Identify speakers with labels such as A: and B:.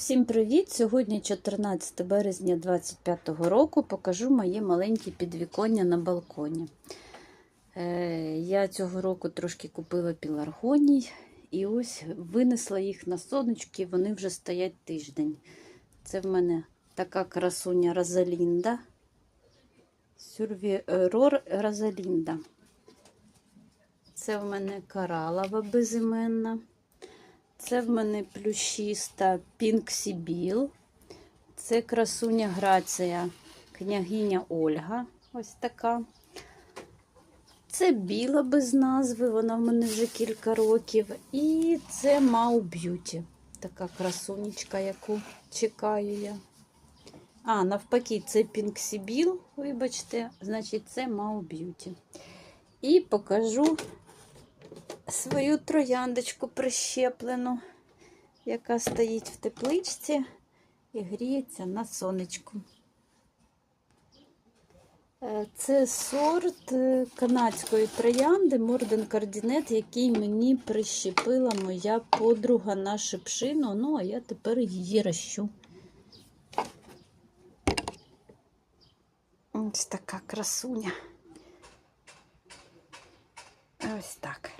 A: Всім привіт! Сьогодні 14 березня 2025 року покажу моє маленьке підвіконня на балконі. Е, Я цього року трошки купила піларгоній і ось винесла їх на сонечки, вони вже стоять тиждень. Це в мене така красуня Розалінда. Сюрвірор Розалінда. Це в мене коралова безіменна. Це в мене плющиста Пінксібіл. Це красуня Грація, княгиня Ольга. Ось така. Це біла без назви, вона в мене вже кілька років. І це Мау Б'юті. Така красунечка, яку чекаю я. А, навпаки, це Пінксібіл, вибачте, значить, це Мау Б'юті. І покажу свою трояндочку прищеплену, яка стоїть в тепличці і гріється на сонечку. Е, Це сорт е, канадської троянди Морден Кардінет, який мені прищепила моя подруга на шипшину. Ну, а я тепер її рощу. Ось така красуня. Ось так.